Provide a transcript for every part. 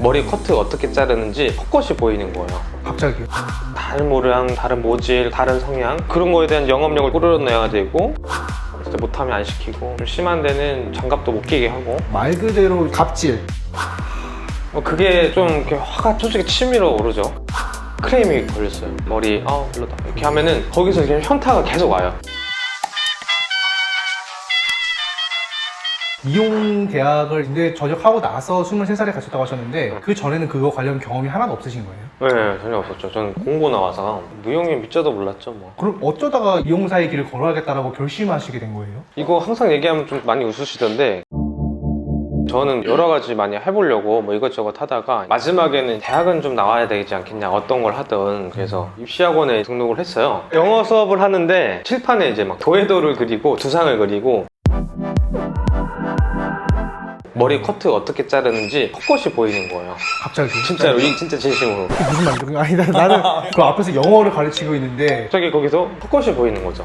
머리 커트 어떻게 자르는지 헛것이 보이는 거예요. 갑자기 다른 모양, 다른 모질, 다른 성향 그런 거에 대한 영업력을 꾸려내야 되고 진짜 못하면 안 시키고 좀 심한 데는 장갑도 못 끼게 하고 말 그대로 갑질 뭐 그게 좀 이렇게 화가 솔직히 치밀어 오르죠. 크레임이 걸렸어요. 머리 아 별로다 이렇게 하면은 거기서 그냥 현타가 계속 와요. 미용 대학을 이제 전역하고 나서 23살에 가셨다고 하셨는데 그 전에는 그거 관련 경험이 하나도 없으신 거예요? 네 전혀 없었죠. 저는 공고 나와서 무용이 미쳐도 몰랐죠 뭐. 그럼 어쩌다가 미용사의 길을 걸어야겠다라고 결심하시게 된 거예요? 이거 항상 얘기하면 좀 많이 웃으시던데 저는 여러 가지 많이 해보려고 뭐 이것저것 하다가 마지막에는 대학은 좀 나와야 되지 않겠냐 어떤 걸 하든 그래서 입시학원에 등록을 했어요 영어 수업을 하는데 칠판에 이제 막 도해도를 그리고 두상을 그리고 머리 커트 어떻게 자르는지 헛것이 보이는 거예요. 갑자기 진짜로 이 진짜 진심으로. 무슨 말이죠? 아니 나- 나는 그 앞에서 영어를 가르치고 있는데 갑자기 거기서 헛것이 보이는 거죠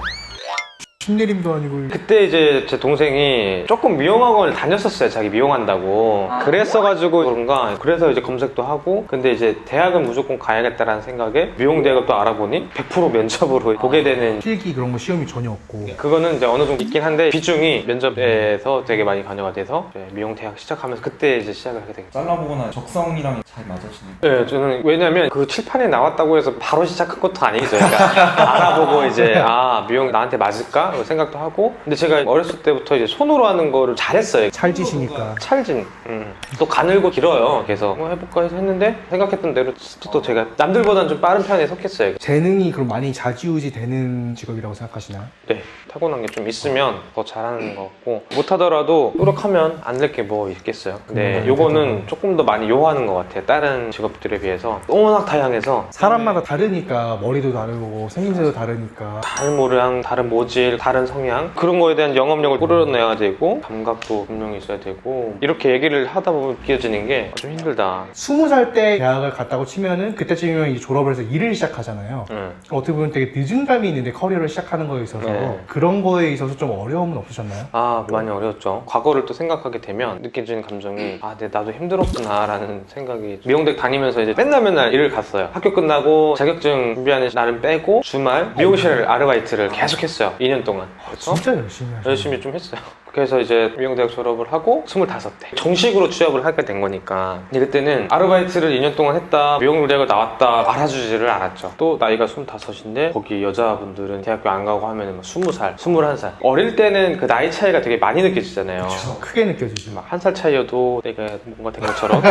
신내림도 아니고 그때 이제 제 동생이 조금 미용학원을 다녔었어요. 자기 미용한다고. 그랬어가지고 그런가. 그래서 이제 검색도 하고. 근데 이제 대학은 무조건 가야겠다라는 생각에 미용대학을 또 알아보니 100% 면접으로 보게 되는. 필기 그런 거 시험이 전혀 없고 그거는 이제 어느 정도 있긴 한데 비중이 면접에서 되게 많이 관여가 돼서 이제 미용대학 시작하면서 그때 이제 시작을 하게 되겠죠. 잘라보거나 적성이랑 잘 맞으시는 네, 저는 왜냐면 그 칠판에 나왔다고 해서 바로 시작한 것도 아니죠. 그러니까 알아보고 이제 아 미용 나한테 맞을까 생각도 하고. 근데 제가 어렸을 때부터 이제 손으로 하는 거를 잘했어요. 찰지시니까 찰진. 음. 또 가늘고 길어요. 그래서 뭐 해볼까 해서 했는데 생각했던 대로 또 제가 남들보다는 좀 빠른 편에 속했어요. 재능이 그럼 많이 좌지우지 되는 직업이라고 생각하시나요? 네, 타고난 게 좀 있으면 더 잘하는 것 같고 못하더라도 노력하면 안 될 게 뭐 있겠어요. 근데 음, 요거는 조금 더 많이 요하는 것 같아요. 다른 직업들에 비해서 워낙 다양해서 사람마다 다르니까 머리도 다르고 생김새도 다르니까 다른 모양, 다른 모질, 다른 성향 그런 거에 대한 영업력을 꾸려내야 되고 감각도 분명히 있어야 되고 이렇게 얘기를 하다 보면 느껴지는 게 좀 힘들다. 스무 살 때 대학을 갔다고 치면은 그때쯤이면 이제 졸업을 해서 일을 시작하잖아요. 음. 어떻게 보면 되게 늦은 감이 있는데 커리어를 시작하는 거에 있어서 네. 그런 거에 있어서 좀 어려움은 없으셨나요? 아 많이 어려웠죠 과거를 또 생각하게 되면 느껴지는 감정이 아내 나도 힘들었구나 라는 생각이 미용대 다니면서 이제 맨날 맨날 일을 갔어요 학교 끝나고 자격증 준비하는 날은 빼고 주말 미용실 아르바이트를 계속 했어요 2년 동안 그래서 진짜 열심히 하셨어요. 열심히 좀 했어요 그래서 이제 미용대학 졸업을 하고 25대 정식으로 취업을 하게 된 거니까 근데 그때는 아르바이트를 2년 동안 했다 미용대학을 나왔다 알아주지를 않았죠 또 나이가 25인데 거기 여자분들은 대학교 안 가고 하면 막 20살 21살 어릴 때는 그 나이 차이가 되게 많이 느껴지잖아요 그렇죠. 크게 느껴지죠. 막한살 차이여도 내가 뭔가 된 것처럼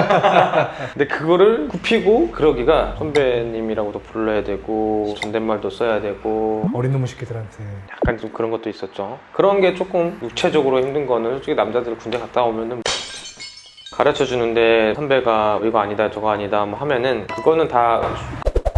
근데 그거를 굽히고 그러기가 선배님이라고도 불러야 되고 존댓말도 써야 되고 어린 놈의 새끼들한테 약간 좀 그런 것도 있었죠. 그런 게 조금 육체적으로 힘든 거는 솔직히 남자들 군대 갔다 오면은 가르쳐 주는데 선배가 이거 아니다 저거 아니다 뭐 하면은 그거는 다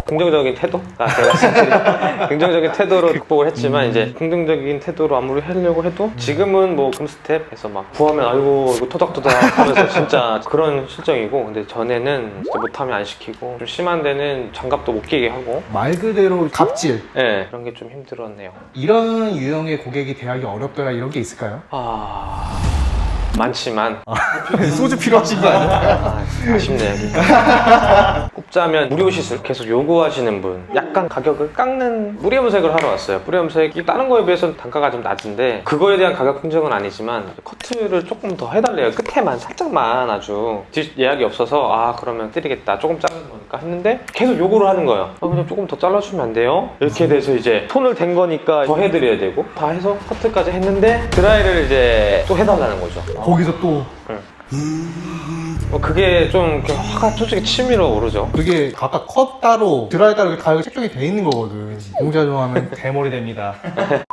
긍정적인 태도? 아, 제가 긍정적인 태도로 극복을 했지만 이제 긍정적인 태도로 아무리 하려고 해도 지금은 뭐 금스텝 해서 막 구하면 아이고 이거 토닥토닥 하면서 진짜 그런 실정이고 근데 전에는 진짜 못하면 안 시키고 좀 심한 데는 장갑도 못 끼게 하고 말 그대로 갑질 예 그런 게 좀 힘들었네요. 이런 유형의 고객이 대학이 어렵더라 이런 게 있을까요? 아 많지만 소주 필요하신 거 아니에요? 아, 아쉽네요. 꼽자면 무료 시술 계속 요구하시는 분, 약간 가격을 깎는 뿌리 염색을 하러 왔어요. 뿌리 염색이 다른 거에 비해서 단가가 좀 낮은데 그거에 대한 가격 흥정은 아니지만 커트를 조금 더 해달래요. 끝에만 살짝만 아주 뒷 예약이 없어서 아 그러면 드리겠다. 조금 자르는 거니까 했는데 계속 요구를 하는 거예요. 아, 그냥 조금 더 잘라주면 안 돼요? 이렇게 돼서 이제 손을 댄 거니까 더 해드려야 되고 다 해서 커트까지 했는데 드라이를 이제 또 해달라는 거죠. 거기서 또 뭐 그게 좀 이렇게 화가 솔직히 치밀어 오르죠. 그게 각각 컷 따로 드라이 따로 이렇게 가격이 책정이 돼 있는 거거든 공자 좋아하면 대머리 됩니다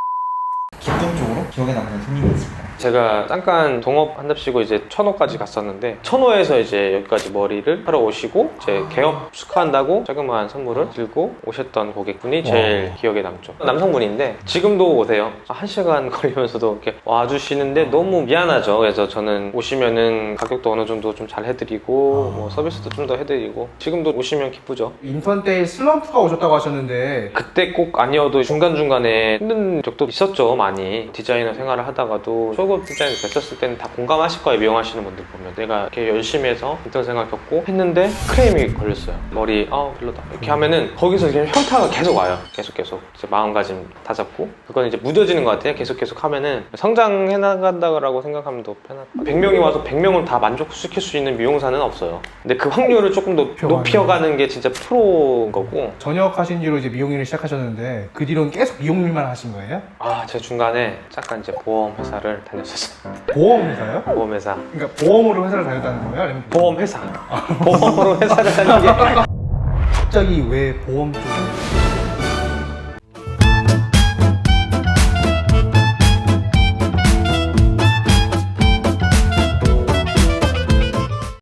기본적으로 기억에 남는 손님이 있을까요? 제가 잠깐 동업 한답시고 이제 천호까지 갔었는데 천호에서 이제 여기까지 머리를 하러 오시고 이제 개업 축하한다고 자그마한 선물을 들고 오셨던 고객분이 제일 기억에 남죠. 남성분인데 지금도 오세요. 한 시간 걸리면서도 이렇게 와주시는데 너무 미안하죠. 그래서 저는 오시면은 가격도 어느 정도 좀 잘 해드리고 뭐 서비스도 좀 더 해드리고 지금도 오시면 기쁘죠. 인턴 때 슬럼프가 오셨다고 하셨는데 그때 꼭 아니어도 중간중간에 힘든 적도 있었죠 많이 디자이너 생활을 하다가도 속옷 디자인 뵀었을 때는 다 공감하실 거예요 미용하시는 분들 보면. 내가 이렇게 열심히 해서 인턴 생활 겪고 했는데 크레임이 걸렸어요. 머리 아 별로다. 이렇게 하면은 거기서 그냥 현타가 계속 와요. 계속 계속. 이제 마음가짐 다 잡고. 그건 이제 무뎌지는 것 같아요. 계속 계속 하면은. 성장해 나간다고 생각하면 더 편할 것 같아요. 100명이 와서 100명을 다 만족시킬 수 있는 미용사는 없어요. 근데 그 확률을 조금 더 높여가는 게 진짜 프로인 거고. 전역하신 뒤로 이제 미용 일을 시작하셨는데 그 뒤로는 계속 미용 일만 하신 거예요? 아, 제가 중간에 잠깐 이제 보험 회사를 다녔었어요. 보험 회사요? 보험 회사. 그러니까 보험으로 회사를 다녔다는 거예요? 아니면 보험 회사. 보험으로 회사를 다니는 게 갑자기 왜 보험 쪽으로